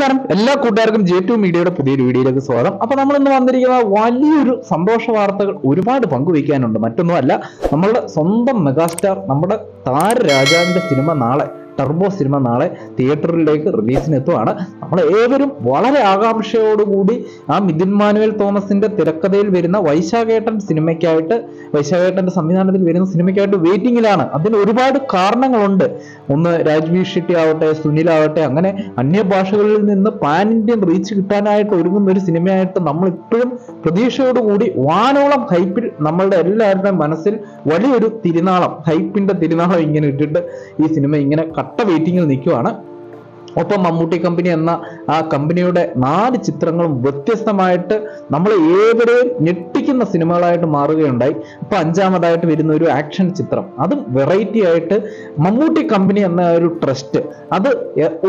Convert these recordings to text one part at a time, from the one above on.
നമസ്കാരം. എല്ലാ കൂട്ടുകാർക്കും ജെ ടു മീഡിയയുടെ പുതിയൊരു വീഡിയോയിലേക്ക് സ്വാഗതം. അപ്പൊ നമ്മൾ ഇന്ന് വന്നിരിക്കുന്ന വലിയൊരു സന്തോഷ വാർത്തകൾ ഒരുപാട് പങ്കുവയ്ക്കാനുണ്ട്. മറ്റൊന്നുമല്ല നമ്മളുടെ സ്വന്തം മെഗാസ്റ്റാർ നമ്മുടെ താരരാജാവിന്റെ സിനിമ നാളെ ടർബോ സിനിമ നാളെ തിയേറ്ററിലേക്ക് റിലീസിന് എത്തുവാണ് നമ്മൾ ഏവരും വളരെ ആകാംക്ഷയോടുകൂടി ആ മിഥുൻ മാനുവൽ തോമസിന്റെ തിരക്കഥയിൽ വരുന്ന വൈശാഖേട്ടൻ സിനിമയ്ക്കായിട്ട് വൈശാഖേട്ടന്റെ സംവിധാനത്തിൽ വരുന്ന സിനിമയ്ക്കായിട്ട് വെയിറ്റിംഗിലാണ് അതിന് ഒരുപാട് കാരണങ്ങളുണ്ട്. ഒന്ന് രാജ്വി ഷെട്ടി ആവട്ടെ സുനിൽ ആവട്ടെ അങ്ങനെ അന്യഭാഷകളിൽ നിന്ന് പാൻ ഇന്ത്യൻ റീച്ച് കിട്ടാനായിട്ട് ഒരുങ്ങുന്ന ഒരു സിനിമയായിട്ട് നമ്മൾ ഇപ്പോഴും പ്രതീക്ഷയോടുകൂടി വാനോളം ഹൈപ്പിൽ നമ്മളുടെ എല്ലാവരുടെയും മനസ്സിൽ വലിയൊരു തിരുനാളം ഹൈപ്പിന്റെ തിരുനാളം ഇങ്ങനെ ഇട്ടിട്ട് ഈ സിനിമ ഇങ്ങനെ കട്ട വെയിറ്റിങ്ങിൽ നിൽക്കുവാണ്. ഒപ്പം മമ്മൂട്ടി കമ്പനി എന്ന ആ കമ്പനിയുടെ നാല് ചിത്രങ്ങളും വ്യത്യസ്തമായിട്ട് നമ്മൾ ഏവരെയും ഞെട്ടിക്കുന്ന സിനിമകളായിട്ട് മാറുകയുണ്ടായി. ഇപ്പൊ അഞ്ചാമതായിട്ട് വരുന്ന ഒരു ആക്ഷൻ ചിത്രം. അതും വെറൈറ്റി ആയിട്ട് മമ്മൂട്ടി കമ്പനി എന്ന ഒരു ട്രസ്റ്റ് അത്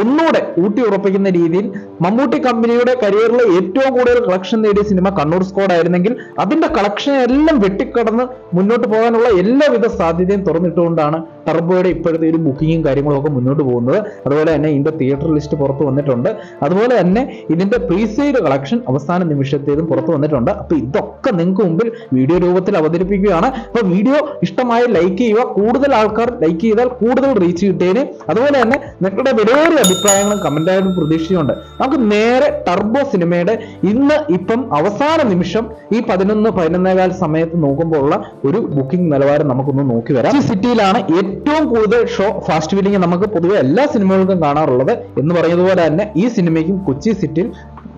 ഒന്നുകൂടെ ഊട്ടി ഉറപ്പിക്കുന്ന രീതിയിൽ മമ്മൂട്ടി കമ്പനിയുടെ കരിയറിലെ ഏറ്റവും കൂടുതൽ കളക്ഷൻ നേടിയ സിനിമ കണ്ണൂർ സ്ക്വാഡ് ആയിരുന്നെങ്കിൽ അതിന്റെ കളക്ഷൻ എല്ലാം വെട്ടിക്കടന്ന് മുന്നോട്ട് പോകാനുള്ള എല്ലാവിധ സാധ്യതയും തുറന്നിട്ടുകൊണ്ടാണ് ടർബോയുടെ ഇപ്പോഴത്തെ ഒരു ബുക്കിങ്ങും കാര്യങ്ങളും ഒക്കെ മുന്നോട്ട് പോകുന്നത്. അതുപോലെ തന്നെ ഇതിന്റെ തിയേറ്റർ ലിസ്റ്റ് പുറത്തു വന്നിട്ടുണ്ട്. അതുപോലെ തന്നെ ഇതിന്റെ പ്രീസെയിൽ കളക്ഷൻ അവസാന നിമിഷത്തേതും പുറത്തു വന്നിട്ടുണ്ട്. അപ്പൊ ഇതൊക്കെ നിങ്ങൾക്ക് മുമ്പിൽ വീഡിയോ രൂപത്തിൽ അവതരിപ്പിക്കുകയാണ്. അപ്പൊ വീഡിയോ ഇഷ്ടമായി ലൈക്ക് ചെയ്യുക. കൂടുതൽ ആൾക്കാർ ലൈക്ക് ചെയ്താൽ കൂടുതൽ റീച്ച് കിട്ടിയതിന് അതുപോലെ തന്നെ നിങ്ങളുടെ വിലയേറിയ അഭിപ്രായങ്ങളും കമന്റായാലും പ്രതീക്ഷിച്ചുകൊണ്ട് നമുക്ക് നേരെ ടർബോ സിനിമയുടെ ഇന്ന് ഇപ്പം അവസാന നിമിഷം ഈ പതിനൊന്ന് പതിനൊന്നേകാൽ സമയത്ത് നോക്കുമ്പോൾ ഉള്ള ഒരു ബുക്കിംഗ് നിലവാരം നമുക്കൊന്ന് നോക്കി വരാം ഈ സിറ്റിയിലാണ് ഏറ്റവും കൂടുതൽ ഷോ ഫാസ്റ്റ് ഫീലിംഗ് നമുക്ക് പൊതുവെ എല്ലാ സിനിമകൾക്കും കാണാറുള്ളത് എന്ന് പറയുന്നത് പോലെ തന്നെ ഈ സിനിമയ്ക്കും കൊച്ചി സിറ്റിയിൽ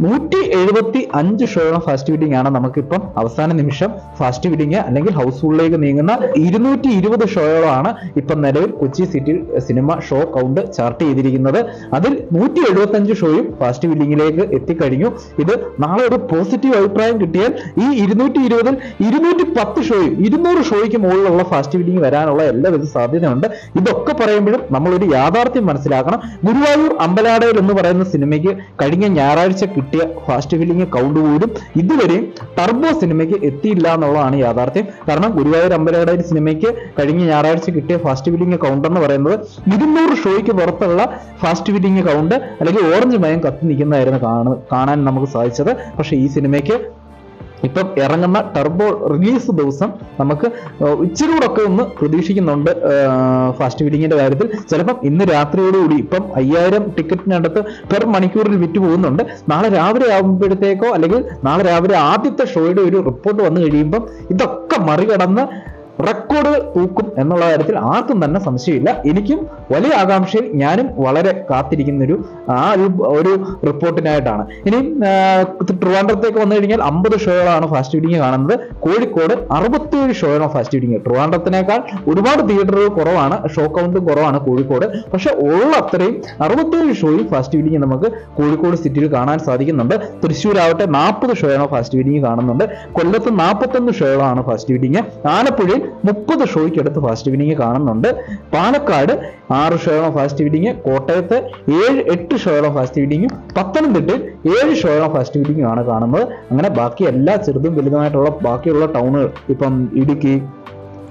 നൂറ്റി എഴുപത്തി അഞ്ച് ഷോയോളം ഫാസ്റ്റ് ഫീഡിംഗ് ആണ് നമുക്കിപ്പം അവസാന നിമിഷം ഫാസ്റ്റ് ഫീഡിംഗ് അല്ലെങ്കിൽ ഹൗസ് ഫുള്ളിലേക്ക് നീങ്ങുന്ന ഇരുന്നൂറ്റി ഇരുപത് ഷോയോളമാണ് ഇപ്പം നിലവിൽ Kochi city cinema show count chart ചെയ്തിരിക്കുന്നത്. അതിൽ നൂറ്റി എഴുപത്തി അഞ്ച് ഷോയും ഫാസ്റ്റ് ഫീഡിംഗിലേക്ക് എത്തിക്കഴിഞ്ഞു. ഇത് നാളെ ഒരു പോസിറ്റീവ് അഭിപ്രായം കിട്ടിയാൽ ഈ ഇരുന്നൂറ്റി ഇരുപതിൽ ഇരുന്നൂറ്റി പത്ത് ഷോയും ഇരുന്നൂറ് ഷോയ്ക്ക് മുകളിലുള്ള ഫാസ്റ്റ് ഫീഡിംഗ് വരാനുള്ള എല്ലാവിധ സാധ്യതയുണ്ട്. ഇതൊക്കെ പറയുമ്പോഴും നമ്മളൊരു യാഥാർത്ഥ്യം മനസ്സിലാക്കണം. ഗുരുവായൂർ അമ്പലാടയിൽ എന്ന് പറയുന്ന സിനിമയ്ക്ക് കഴിഞ്ഞ ഞായറാഴ്ച കിട്ടിയ ഫാസ്റ്റ് ഫില്ലിംഗ് കൗണ്ട് പോലും ഇതുവരെയും ടർബോ സിനിമയ്ക്ക് എത്തിയില്ല എന്നുള്ളതാണ് യാഥാർത്ഥ്യം. കാരണം ഗുരുവായൂർ അമ്പലയുടെ സിനിമയ്ക്ക് കഴിഞ്ഞ ഞായറാഴ്ച കിട്ടിയ ഫാസ്റ്റ് ഫില്ലിംഗ് കൗണ്ട് എന്ന് പറയുന്നത് ഇരുന്നൂറ് ഷോയ്ക്ക് പുറത്തുള്ള ഫാസ്റ്റ് ഫില്ലിംഗ് കൗണ്ട് അല്ലെങ്കിൽ ഓറഞ്ച് മയം കത്തി നിൽക്കുന്നതായിരുന്നു കാണാൻ നമുക്ക് സാധിച്ചത്. പക്ഷേ ഈ സിനിമയ്ക്ക് ഇപ്പം ഇറങ്ങുന്ന ടർബോ റിലീസ് ദിവസം നമുക്ക് ഇച്ചിരി കൂടെ ഒക്കെ ഒന്ന് പ്രതീക്ഷിക്കുന്നുണ്ട് ഫാസ്റ്റ് ഫീഡിങ്ങിന്റെ കാര്യത്തിൽ. ചിലപ്പം ഇന്ന് രാത്രിയോടുകൂടി ഇപ്പം അയ്യായിരം ടിക്കറ്റിനടുത്ത് പെർ മണിക്കൂറിൽ വിറ്റ് പോകുന്നുണ്ട്. നാളെ രാവിലെ ആകുമ്പോഴത്തേക്കോ അല്ലെങ്കിൽ നാളെ രാവിലെ ആദ്യത്തെ ഷോയുടെ ഒരു റിപ്പോർട്ട് വന്നു കഴിയുമ്പം ഇതൊക്കെ മറികടന്ന് റെക്കോർഡുകൾ തൂക്കും എന്നുള്ള കാര്യത്തിൽ ആർക്കും തന്നെ സംശയമില്ല. എനിക്കും വലിയ ആകാംക്ഷയിൽ ഞാനും വളരെ കാത്തിരിക്കുന്ന ഒരു ആ ഒരു ഒരു റിപ്പോർട്ടിനായിട്ടാണ്. ഇനി ട്രിവാൻഡ്രത്തേക്ക് വന്നു കഴിഞ്ഞാൽ അമ്പത് ഷോകളാണ് ഫാസ്റ്റ് ഫീഡിങ് കാണുന്നത്. കോഴിക്കോട് അറുപത്തിയേഴ് ഷോയാണ് ഫാസ്റ്റ് ഫീഡിങ് ട്രിവാൻഡ്രത്തിനേക്കാൾ ഒരുപാട് തിയേറ്ററുകൾ കുറവാണ്. ഷോ കൗണ്ട് കുറവാണ് കോഴിക്കോട്. പക്ഷെ ഉള്ള അത്രയും അറുപത്തിയേഴ് ഷോയിൽ ഫാസ്റ്റ് ഫീഡിങ് നമുക്ക് കോഴിക്കോട് സിറ്റിയിൽ കാണാൻ സാധിക്കുന്നുണ്ട്. തൃശ്ശൂരാവട്ടെ നാൽപ്പത് ഷോയാണ് ഫാസ്റ്റ് ഫീഡിങ് കാണുന്നുണ്ട്. കൊല്ലത്ത് നാൽപ്പത്തൊന്ന് ഷോകളാണ് ഫാസ്റ്റ് ഫീഡിങ് ആലപ്പുഴയിൽ മുപ്പത് ഷോയ്ക്ക് അടുത്ത് ഫാസ്റ്റ് ഫീഡിങ് കാണുന്നുണ്ട്. പാലക്കാട് ആറ് ഷോയോളം ഫാസ്റ്റ് ഫീഡിങ് കോട്ടയത്ത് ഏഴ് എട്ട് ഷോയോളം ഫാസ്റ്റ് ഫീഡിങ്ങും പത്തനംതിട്ടയിൽ ഏഴ് ഷോയോളം ഫാസ്റ്റ് ആണ് കാണുന്നത്. അങ്ങനെ ബാക്കി എല്ലാ ചെറുതും വലുതുമായിട്ടുള്ള ബാക്കിയുള്ള ടൗണുകൾ ഇപ്പം ഇടുക്കി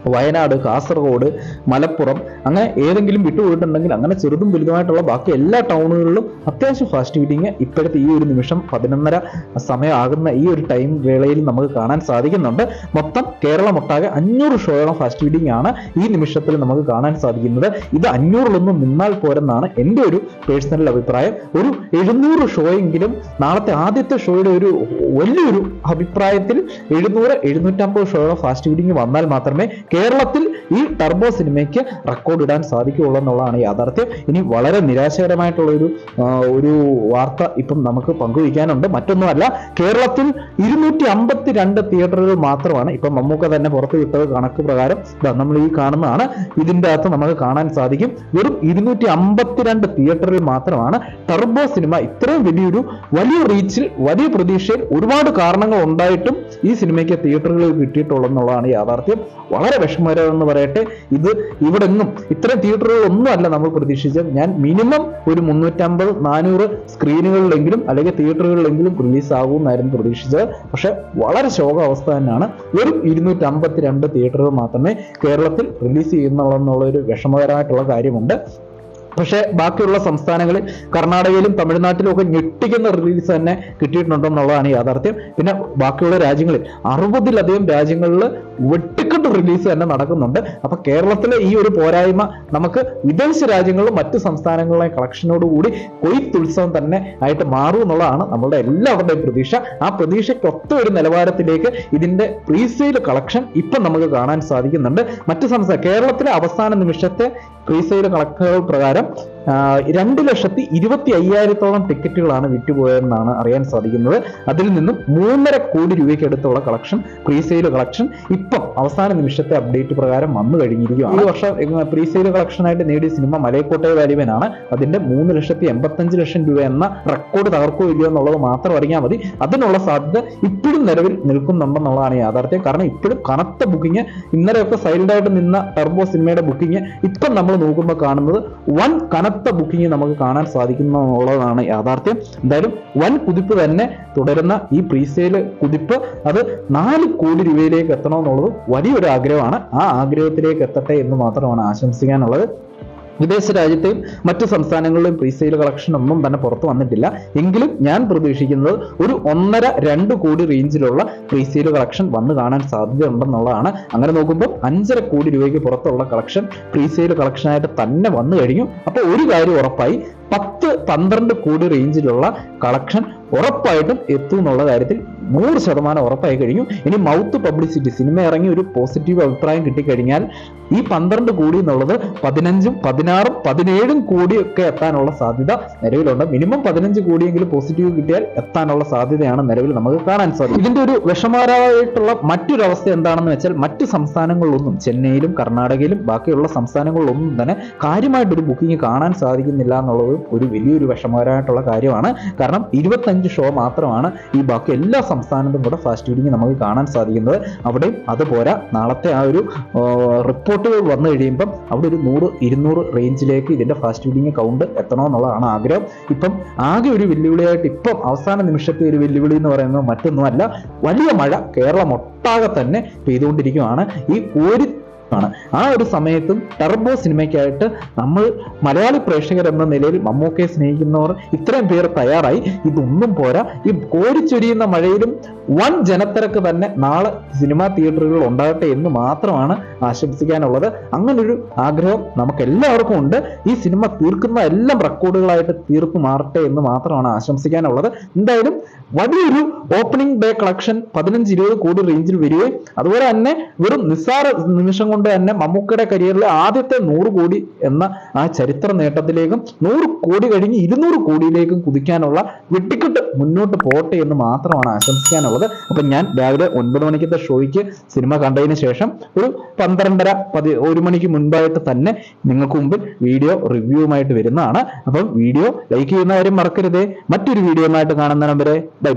വയനാട് കാസർഗോഡ് മലപ്പുറം അങ്ങനെ ഏതെങ്കിലും വിട്ടുപോയിട്ടുണ്ടെങ്കിൽ അങ്ങനെ ചെറുതും വലുതുമായിട്ടുള്ള ബാക്കി എല്ലാ ടൗണുകളിലും അത്യാവശ്യം ഫാസ്റ്റ് ഫീഡിങ് ഇപ്പോഴത്തെ ഈ ഒരു നിമിഷം പതിനൊന്നര സമയമാകുന്ന ഈ ഒരു ടൈം വേളയിൽ നമുക്ക് കാണാൻ സാധിക്കുന്നുണ്ട്. മൊത്തം കേരളമൊട്ടാകെ അഞ്ഞൂറ് ഷോയോളം ഫാസ്റ്റ് ഫീഡിങ് ആണ് ഈ നിമിഷത്തിൽ നമുക്ക് കാണാൻ സാധിക്കുന്നത്. ഇത് അഞ്ഞൂറിലൊന്നും നിന്നാൽ പോരെന്നാണ് എന്റെ ഒരു പേഴ്സണൽ അഭിപ്രായം. ഒരു എഴുന്നൂറ് ഷോയെങ്കിലും നാളത്തെ ആദ്യത്തെ ഷോയുടെ ഒരു വലിയൊരു അഭിപ്രായത്തിൽ എഴുന്നൂറ് എഴുന്നൂറ്റമ്പത് ഷോയോളം ഫാസ്റ്റ് ഫീഡിങ് വന്നാൽ മാത്രമേ കേരളത്തിൽ ഈ ടർബോ സിനിമയ്ക്ക് റെക്കോർഡ് ഇടാൻ സാധിക്കുകയുള്ളൂ എന്നുള്ളതാണ് യാഥാർത്ഥ്യം. ഇനി വളരെ നിരാശകരമായിട്ടുള്ള ഒരു ഒരു വാർത്ത ഇപ്പം നമുക്ക് പങ്കുവയ്ക്കാനുണ്ട്. മറ്റൊന്നുമല്ല കേരളത്തിൽ ഇരുന്നൂറ്റി അമ്പത്തി രണ്ട് തിയേറ്ററുകൾ മാത്രമാണ് ഇപ്പം മമ്മൂക്ക തന്നെ പുറത്തു വിട്ടത് കണക്ക് പ്രകാരം. നമ്മൾ ഈ കാണുന്നതാണ്. ഇതിന്റെ അകത്ത് നമുക്ക് കാണാൻ സാധിക്കും. വെറും ഇരുന്നൂറ്റി അമ്പത്തിരണ്ട് തിയേറ്ററിൽ മാത്രമാണ് ടർബോ സിനിമ ഇത്രയും വലിയൊരു വലിയ റീച്ചിൽ വലിയ പ്രതീക്ഷയിൽ ഒരുപാട് കാരണങ്ങൾ ഉണ്ടായിട്ടും ഈ സിനിമയ്ക്ക് തിയേറ്ററുകളിൽ കിട്ടിയിട്ടുള്ളൂ യാഥാർത്ഥ്യം. വളരെ വിഷമകരം എന്ന് പറയട്ടെ. ഇത് ഇവിടെ എങ്ങും ഇത്തരം തിയേറ്ററുകൾ ഒന്നും അല്ല നമ്മൾ പ്രതീക്ഷിച്ചത്. ഞാൻ മിനിമം ഒരു മുന്നൂറ്റമ്പത് നാനൂറ് സ്ക്രീനുകളിലെങ്കിലും അല്ലെങ്കിൽ തിയേറ്ററുകളിലെങ്കിലും റിലീസ് ആകുമെന്നായിരുന്നു പ്രതീക്ഷിച്ചത്. പക്ഷെ വളരെ ശോക അവസ്ഥ തന്നെയാണ് ഒരു ഇരുന്നൂറ്റി അമ്പത്തി രണ്ട് തിയേറ്ററുകൾ മാത്രമേ കേരളത്തിൽ റിലീസ് ചെയ്യുന്നുള്ളൂ ഒരു വിഷമകരമായിട്ടുള്ള കാര്യമുണ്ട്. പക്ഷേ ബാക്കിയുള്ള സംസ്ഥാനങ്ങളിൽ കർണാടകയിലും തമിഴ്നാട്ടിലും ഒക്കെ ഞെട്ടിക്കുന്ന റിലീസ് തന്നെ കിട്ടിയിട്ടുണ്ടെന്നുള്ളതാണ് യാഥാർത്ഥ്യം. പിന്നെ ബാക്കിയുള്ള രാജ്യങ്ങളിൽ അറുപതിലധികം രാജ്യങ്ങളിൽ വെട്ടിക്കെട്ട് റിലീസ് തന്നെ നടക്കുന്നുണ്ട്. അപ്പൊ കേരളത്തിലെ ഈ ഒരു പോരായ്മ നമുക്ക് വിദേശ രാജ്യങ്ങളിലും മറ്റു സംസ്ഥാനങ്ങളിലെ കളക്ഷനോട് കൂടി കൊയ്ത്ത് ഉത്സവം തന്നെ ആയിട്ട് മാറും എന്നുള്ളതാണ് നമ്മളുടെ എല്ലാവരുടെയും പ്രതീക്ഷ. ആ പ്രതീക്ഷയ്ക്കൊത്ത ഒരു നിലവാരത്തിലേക്ക് ഇതിന്റെ പ്രീസെയിൽ കളക്ഷൻ ഇപ്പം നമുക്ക് കാണാൻ സാധിക്കുന്നുണ്ട്. മറ്റു സംസ്ഥാന കേരളത്തിലെ അവസാന നിമിഷത്തെ പ്രീസെയിൽ കണക്കുകൾ പ്രകാരം രണ്ട് ലക്ഷത്തി ഇരുപത്തി അയ്യായിരത്തോളം ടിക്കറ്റുകളാണ് വിറ്റുപോയതെന്നാണ് അറിയാൻ സാധിക്കുന്നത്. അതിൽ നിന്നും മൂന്നര കോടി രൂപയ്ക്ക് അടുത്തുള്ള കളക്ഷൻ പ്രീസെയിൽ കളക്ഷൻ ഇപ്പം അവസാന നിമിഷത്തെ അപ്ഡേറ്റ് പ്രകാരം വന്നു കഴിഞ്ഞിരിക്കുകയാണ്. ഈ വർഷം പ്രീസെയിൽ കളക്ഷനായിട്ട് നേടിയ സിനിമ മലയക്കോട്ടെ വാലിവനാണ് അതിന്റെ മൂന്ന് ലക്ഷത്തി എൺപത്തഞ്ച് ലക്ഷം രൂപ എന്ന റെക്കോർഡ് തകർക്കോ ഇല്ലയോ എന്നുള്ളത് മാത്രം അറിഞ്ഞാൽ മതി. അതിനുള്ള സാധ്യത ഇപ്പോഴും നിലവിൽ നിൽക്കുന്നുണ്ടെന്നുള്ളതാണ് യാഥാർത്ഥ്യം. കാരണം ഇപ്പോഴും കനത്ത ബുക്കിംഗ് ഇന്നലെയൊക്കെ സൈലന്റ് ആയിട്ട് നിന്ന ടർബോ സിനിമയുടെ ബുക്കിംഗ് ഇപ്പം നമ്മൾ നോക്കുമ്പോൾ കാണുന്നത് വൻ കനത്ത ബുക്കിംഗ് നമുക്ക് കാണാൻ സാധിക്കുന്നു എന്നുള്ളതാണ് യാഥാർത്ഥ്യം. എന്തായാലും വൻ കുതിപ്പ് തന്നെ തുടരുന്ന ഈ പ്രീസെയിൽ കുതിപ്പ് അത് നാല് കോടി രൂപയിലേക്ക് എത്തണമെന്നുള്ളത് വലിയൊരു ആഗ്രഹമാണ്. ആ ആഗ്രഹത്തിലേക്ക് എത്തട്ടെ എന്ന് മാത്രമാണ് ആശംസിക്കാനുള്ളത്. വിദേശ രാജ്യത്തെയും മറ്റു സംസ്ഥാനങ്ങളിലെയും പ്രീസെയിൽ കളക്ഷൻ ഒന്നും തന്നെ പുറത്തു വന്നിട്ടില്ല. എങ്കിലും ഞാൻ പ്രതീക്ഷിക്കുന്നത് ഒരു ഒന്നര രണ്ട് കോടി റേഞ്ചിലുള്ള പ്രീസെയിൽ കളക്ഷൻ വന്ന് കാണാൻ സാധ്യതയുണ്ടെന്നുള്ളതാണ്. അങ്ങനെ നോക്കുമ്പോൾ അഞ്ചര കോടി രൂപയ്ക്ക് പുറത്തുള്ള കളക്ഷൻ പ്രീസെയിൽ കളക്ഷനായിട്ട് തന്നെ വന്നു കഴിഞ്ഞു. അപ്പോൾ ഒരു കാര്യം ഉറപ്പായി പത്ത് പന്ത്രണ്ട് കോടി റേഞ്ചിലുള്ള കളക്ഷൻ ഉറപ്പായിട്ടും എത്തും എന്നുള്ള കാര്യത്തിൽ നൂറ് ശതമാനം ഉറപ്പായി കഴിഞ്ഞു. ഇനി മൗത്ത് പബ്ലിസിറ്റി സിനിമ ഇറങ്ങി ഒരു പോസിറ്റീവ് അഭിപ്രായം കിട്ടിക്കഴിഞ്ഞാൽ ഈ പന്ത്രണ്ട് കോടി എന്നുള്ളത് പതിനഞ്ചും പതിനാറും പതിനേഴും കോടിയൊക്കെ എത്താനുള്ള സാധ്യത നിലവിലുണ്ട്. മിനിമം പതിനഞ്ച് കോടിയെങ്കിലും പോസിറ്റീവ് കിട്ടിയാൽ എത്താനുള്ള സാധ്യതയാണ് നിലവിൽ നമുക്ക് കാണാൻ സാധിക്കും ഇതിന്റെ ഒരു വിഷമകരമായിട്ടുള്ള മറ്റൊരവസ്ഥ എന്താണെന്ന് വെച്ചാൽ മറ്റു സംസ്ഥാനങ്ങളിലൊന്നും ചെന്നൈയിലും കർണാടകയിലും ബാക്കിയുള്ള സംസ്ഥാനങ്ങളിലൊന്നും തന്നെ കാര്യമായിട്ടൊരു ബുക്കിംഗ് കാണാൻ സാധിക്കുന്നില്ല എന്നുള്ളത് ഒരു വലിയൊരു വിഷമകരമായിട്ടുള്ള കാര്യമാണ്. കാരണം ഇരുപത്തഞ്ച് ഷോ മാത്രമാണ് ഈ ബാക്കി എല്ലാ സംസ്ഥാനത്തും കൂടെ ഫാസ്റ്റ് ഫീഡിങ് നമുക്ക് കാണാൻ സാധിക്കുന്നത്. അവിടെയും അതുപോരാ. നാളത്തെ ആ ഒരു റിപ്പോർട്ടുകൾ വന്നു കഴിയുമ്പം അവിടെ ഒരു നൂറ് ഇരുന്നൂറ് റേഞ്ചിലേക്ക് ഇതിന്റെ ഫാസ്റ്റ് ഫീഡിങ് കൗണ്ട് എത്തണമെന്നുള്ളതാണ് ആഗ്രഹം. ഇപ്പം ആകെ ഒരു വെല്ലുവിളിയായിട്ട് ഇപ്പം അവസാന നിമിഷത്തെ ഒരു വെല്ലുവിളി എന്ന് പറയുന്നത് മറ്റൊന്നുമല്ല. വലിയ മഴ കേരളം ഒട്ടാകെ തന്നെ പെയ്തുകൊണ്ടിരിക്കുകയാണ്. ഈ ഒരു ആണ്. ആ ഒരു സമയത്തും ടർബോ സിനിമയ്ക്കായിട്ട് നമ്മൾ മലയാളി പ്രേക്ഷകർ എന്ന നിലയിൽ മമ്മൂക്കയെ സ്നേഹിക്കുന്നവർ ഇത്രയും പേർ തയ്യാറായി. ഇതൊന്നും പോരാ. ഈ കോരിച്ചൊരിയുന്ന മഴയിലും വൻ ജനത്തിരക്ക് തന്നെ നാളെ സിനിമാ തിയേറ്ററുകൾ ഉണ്ടാകട്ടെ എന്ന് മാത്രമാണ് ആശംസിക്കാനുള്ളത്. അങ്ങനൊരു ആഗ്രഹം നമുക്ക് എല്ലാവർക്കും ഉണ്ട്. ഈ സിനിമ തീർക്കുന്ന എല്ലാം റെക്കോർഡുകളായിട്ട് തീർപ്പ് മാറട്ടെ എന്ന് മാത്രമാണ് ആശംസിക്കാനുള്ളത്. എന്തായാലും വലിയൊരു ഓപ്പണിംഗ് ഡേ കളക്ഷൻ പതിനഞ്ച് ഇരുപത് കോടി റേഞ്ചിൽ വരികയും അതുപോലെ തന്നെ വെറും നിസ്സാര നിമിഷം കൊണ്ട് തന്നെ മമ്മൂക്കയുടെ കരിയറിൽ ആദ്യത്തെ നൂറ് കോടി എന്ന ആ ചരിത്ര നേട്ടത്തിലേക്കും നൂറ് കോടി കഴിഞ്ഞ് ഇരുന്നൂറ് കോടിയിലേക്കും കുതിക്കാനുള്ള വെട്ടിക്കെട്ട് മുന്നോട്ട് പോട്ടെ എന്ന് മാത്രമാണ് ആശംസിക്കാനുള്ളത്. അപ്പം ഞാൻ രാവിലെ ഒൻപത് മണിക്കത്തെ ഷോയ്ക്ക് സിനിമ കണ്ടതിന് ശേഷം ഒരു പന്ത്രണ്ടര പതി ഒരു മണിക്ക് മുൻപായിട്ട് തന്നെ നിങ്ങൾക്ക് മുമ്പിൽ വീഡിയോ റിവ്യൂവുമായിട്ട് വരുന്നതാണ്. അപ്പം വീഡിയോ ലൈക്ക് ചെയ്യുന്ന കാര്യം മറക്കരുതേ. മറ്റൊരു വീഡിയോയുമായിട്ട് കാണുന്ന വരെ ബൈ.